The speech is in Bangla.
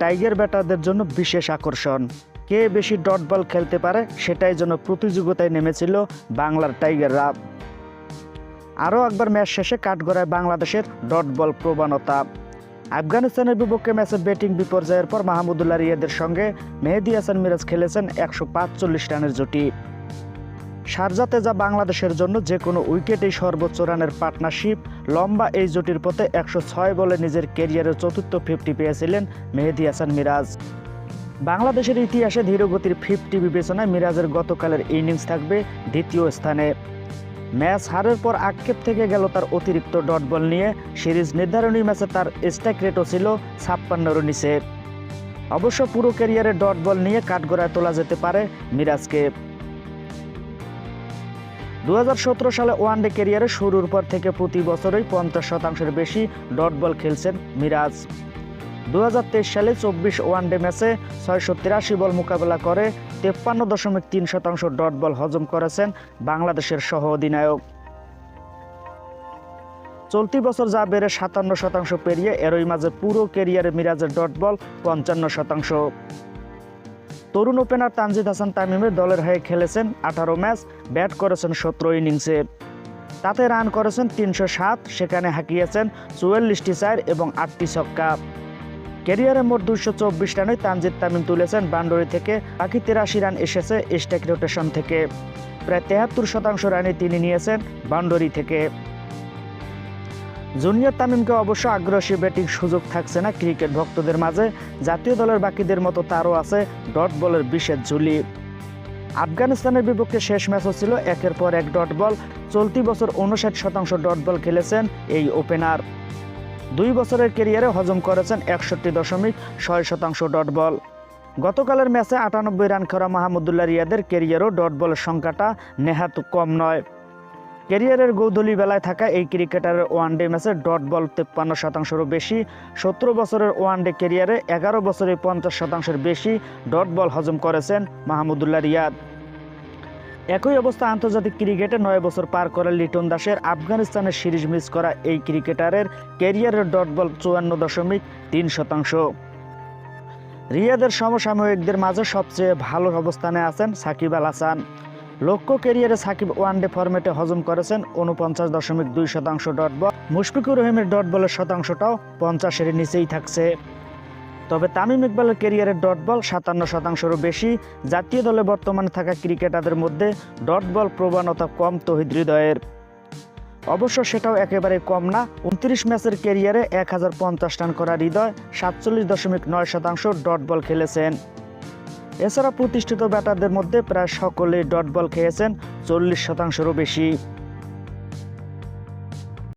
টাইগার ব্যাটারদের জন্য বিশেষ আকর্ষণ। কে বেশি ডট বল খেলতে পারে সেটাই যেন প্রতিযোগিতায় নেমেছিল বাংলার টাইগার টাইগাররা আরও একবার ম্যাচ শেষে কাঠগড়ায় বাংলাদেশের ডট বল প্রবণতা। আফগানিস্তানের বিপক্ষে ম্যাচে ব্যাটিং বিপর্যয়ের পর মাহমুদুল্লাহ রিয়াদের সঙ্গে মেহেদি হাসান মিরাজ খেলেছেন একশো রানের জুটি। শারজাতে যা বাংলাদেশের জন্য যে কোনো উইকেটেই সর্বোচ্চ রানের পার্টনারশিপ, লম্বা এই জুটির পথে একশো ছয় বলে নিজের ক্যারিয়ারের চতুর্থ ফিফটি পেয়েছিলেন মেহেদি হাসান মিরাজ। বাংলাদেশের ইতিহাসে ধীরগতির ফিফটি বিবেচনায় মিরাজের গতকালের ইনিংস থাকবে দ্বিতীয় স্থানে। ম্যাচ হারের পর আক্ষেপ থেকে গেল তার অতিরিক্ত ডট বল নিয়ে। সিরিজ নির্ধারণী ম্যাচে তার স্ট্রাইক রেটও ছিল ছাপ্পান্নর নিচে। অবশ্য পুরো ক্যারিয়ারে ডট বল নিয়ে কাঠগড়ায় তোলা যেতে পারে মিরাজকে। দু হাজার সতেরো সালে ওয়ানডে ক্যারিয়ারে শুরুর পর থেকে প্রতি বছরই পঞ্চাশ শতাংশের বেশি ডট বল খেলছেন মিরাজ। দু হাজার তেইশ সালে চব্বিশ ওয়ানডে ম্যাচে ছয়শো তিরাশি বল মোকাবেলা করে তেপ্পান্ন দশমিক তিন শতাংশ ডট বল হজম করেছেন বাংলাদেশের সহ অধিনায়ক। চলতি বছর যা বেড়ে সাতান্ন শতাংশ পেরিয়ে এরই মাঝে পুরো ক্যারিয়ারে মিরাজের ডট বল পঞ্চান্ন শতাংশ। তরুণ ওপেনার তানজিদ হাসান তামিমের দলের হয়ে খেলেছেন আঠারো ম্যাচ, ব্যাট করেছেন সতেরো ইনিংসে। তাতে রান করেছেন তিনশো সাত, সেখানে হাঁকিয়েছেন চুয়াল্লিশটি চার এবং আটটি ছক্কা। ক্যারিয়ারে মোট দুশো চব্বিশ রানে তানজিদ তামিম তুলেছেন বান্ডরি থেকে, বাকি তিরাশি রান এসেছে স্টেক রোটেশন থেকে। প্রায় তেহাত্তর শতাংশ রানে তিনি নিয়েছেন বান্ডরি থেকে। জুনিয়র তামিমকে অবশ্য আগ্রাসী ব্যাটিং সুযোগ থাকছে না ক্রিকেট ভক্তদের মাঝে। জাতীয় দলের বাকিদের মতো তারও আছে ডট বলের বিশেষ ঝুলি। আফগানিস্তানের বিপক্ষে শেষ ম্যাচও ছিল একের পর এক ডট বল। চলতি বছর উনষাট শতাংশ ডট বল খেলেছেন এই ওপেনার। দুই বছরের ক্যারিয়ারে হজম করেছেন একষট্টি দশমিক ছয় শতাংশ ডট বল। গতকালের ম্যাচে আটানব্বই রান করা মাহমুদুল্লাহ রিয়াদের ক্যারিয়ারও ডট বলের সংখ্যাটা নেহাত কম নয়। ক্যারিয়ারের গৌধলি বেলায় থাকা এই ক্রিকেটারের ওয়ানডে ম্যাচে ডট বল তেপ্পান্ন শতাংশেরও বেশি, সতেরো বছরের ওয়ানডে ক্যারিয়ারে এগারো বছরে পঞ্চাশ শতাংশের বেশি ডট বল হজম করেছেন মাহমুদুল্লাহ রিয়াদ। একই অবস্থা আন্তর্জাতিক ক্রিকেটে নয় বছর পার করা লিটন দাসের আফগানিস্তানের সিরিজ মিস করা এই ক্রিকেটারের ক্যারিয়ারের ডট বল চুয়ান্ন দশমিক তিন শতাংশ। রিয়াদের সমসাময়িকদের মাঝে সবচেয়ে ভালো অবস্থানে আছেন সাকিব আল হাসান। লক্ষ্য ক্যারিয়ারে সাকিব ওয়ানডে ফরম্যাটে হজম করেছেন উনপঞ্চাশ দশমিক দুই শতাংশ ডট বল। মুশফিকুর রহিমের ডট বলের শতাংশটাও পঞ্চাশের নিচেই থাকছে। তবে তামিম ইকবালের ক্যারিয়ারের ডট বল সাতান্ন শতাংশেরও বেশি। জাতীয় দলে বর্তমানে থাকা ক্রিকেটারদের মধ্যে ডট বল প্রবণতা কম তহিদ হৃদয়ের। অবশ্য সেটাও একেবারে কম না, উনত্রিশ ম্যাচের ক্যারিয়ারে এক হাজার পঞ্চাশ রান করা হৃদয়, সাতচল্লিশ দশমিক নয় শতাংশ ডট বল খেলেছেন। এছাড়া প্রতিষ্ঠিত ব্যাটারদের মধ্যে প্রায় সকলেই ডট বল খেয়েছেন চল্লিশ শতাংশেরও বেশি।